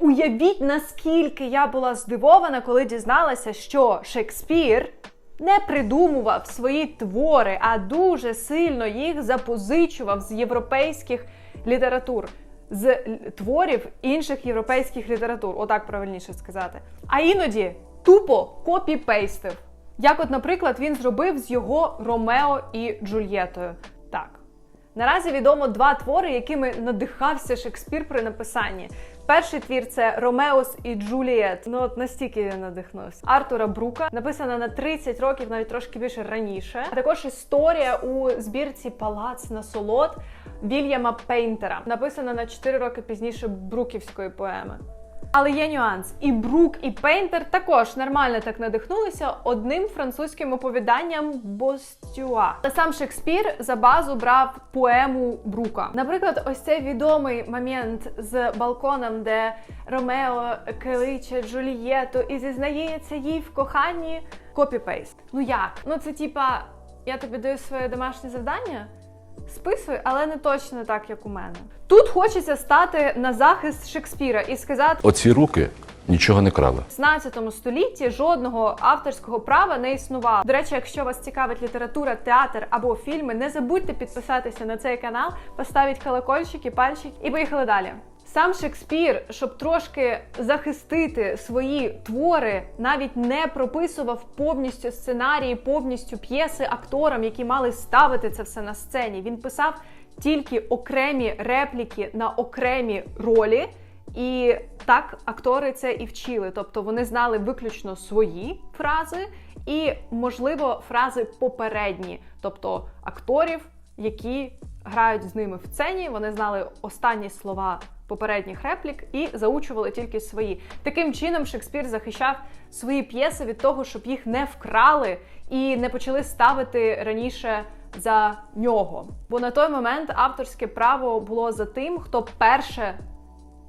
Уявіть, наскільки я була здивована, коли дізналася, що Шекспір не придумував свої твори, а дуже сильно їх запозичував з європейських літератур, з творів інших європейських літератур, отак правильніше сказати. А іноді тупо копі-пейстив. Як, от, наприклад, він зробив з його Ромео і Джульєтою. Так. Наразі відомо два твори, якими надихався Шекспір при написанні. Перший твір це Ромеос і Джулієт. Ну от настільки я надихнувся. Артура Брука написана на 30 років, навіть трошки більше раніше. А також історія у збірці Палац насолод Вільяма Пейнтера, написана на 4 роки пізніше бруківської поеми. Але є нюанс. І Брук, і Пейнтер також нормально так надихнулися одним французьким оповіданням Бостюа. Та сам Шекспір за базу брав поему Брука. Наприклад, ось цей відомий момент з балконом, де Ромео кличе Джулієту і зізнається їй в коханні. Копі-пейст. Ну як? Ну це типа, я тобі даю своє домашнє завдання. Списуй, але не точно так, як у мене. Тут хочеться стати на захист Шекспіра і сказати, Оці руки нічого не крали. в 16 столітті жодного авторського права не існувало. До речі, якщо вас цікавить література, театр або фільми, не забудьте підписатися на цей канал, поставити колокольчик і пальчик, і поїхали далі. Сам Шекспір, щоб трошки захистити свої твори, навіть не прописував повністю сценарії, повністю п'єси акторам, які мали ставити це все на сцені. Він писав тільки окремі репліки на окремі ролі. І так актори це і вчили. Тобто вони знали виключно свої фрази і, можливо, фрази попередні, тобто акторів, які грають з ними в сцені, вони знали останні слова попередніх реплік і заучували тільки свої. Таким чином Шекспір захищав свої п'єси від того, щоб їх не вкрали і не почали ставити раніше за нього. Бо на той момент авторське право було за тим, хто перше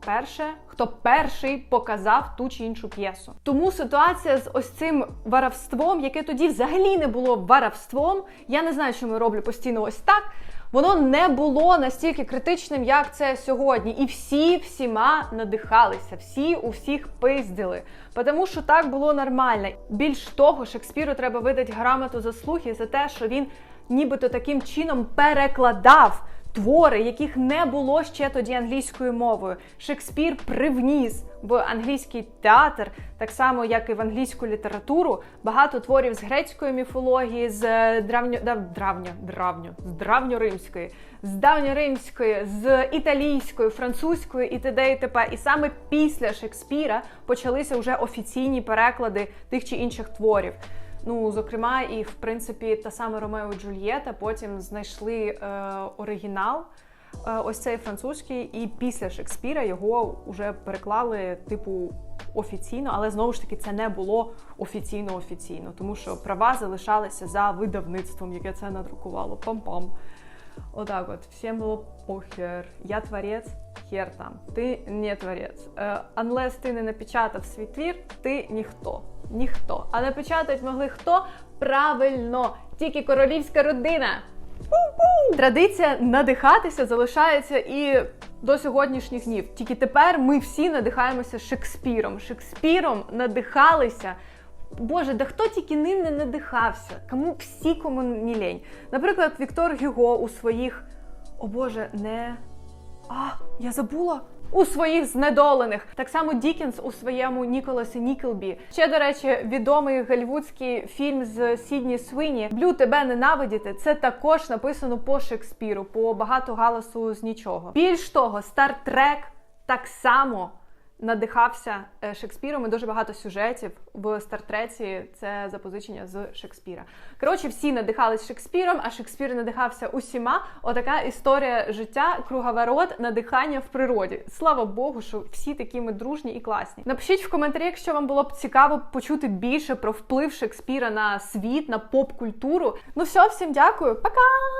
перше, хто перший показав ту чи іншу п'єсу. Тому ситуація з ось цим варавством, яке тоді взагалі не було варавством, я не знаю, чому я роблю постійно ось так. Воно не було настільки критичним, як це сьогодні. І всі всіма надихалися, всі у всіх пиздили. Тому що так було нормально. Більш того, Шекспіру треба видати грамоту заслуги за те, що він нібито таким чином перекладав твори, яких не було ще тоді англійською мовою. Шекспір привніс в англійський театр, так само як і в англійську літературу, багато творів з грецької міфології, з е, древньо да, древньо, древньо, з давньоримської, з давньоримської, з італійської, французької і т.д. і т.п. І саме після Шекспіра почалися вже офіційні переклади тих чи інших творів. Ну, зокрема, і в принципі та сама Ромео Джульєта потім знайшли е, оригінал. е, Ось цей французький, і після Шекспіра його вже переклали, типу, офіційно, але знову ж таки це не було офіційно офіційно, тому що права залишалися за видавництвом, яке це надрукувало. Пам-пам. Отак от, всім було похер. Я творець, хер там. Ти не творець. Е, unless ти не напечатав свій твір, ти ніхто. Ніхто. А напечатать могли хто? Правильно, тільки королівська родина. Пу-пу! Традиція надихатися залишається і до сьогоднішніх днів. Тільки тепер ми всі надихаємося Шекспіром. Шекспіром надихалися. Боже, да хто тільки ним не надихався? Кому всі кому не лень. Наприклад, Віктор Гюго у своїх. О Боже, не. А, я забула. У своїх знедолених. Так само Дікінс у своєму Ніколасі Нікелбі. Ще, до речі, відомий голівудський фільм з Сідні Свині Блю тебе ненавидіти. Це також написано по Шекспіру, по багато галасу з нічого. Більш того, Стартрек так само надихався е, Шекспіром і дуже багато сюжетів в Стартреці. Це запозичення з Шекспіра. Коротше, всі надихались Шекспіром, а Шекспір надихався усіма. Отака історія життя, круговорот, надихання в природі. Слава Богу, що всі такі ми дружні і класні. Напишіть в коментарі, якщо вам було б цікаво почути більше про вплив Шекспіра на світ, на поп-культуру. Ну все, всім дякую, пока!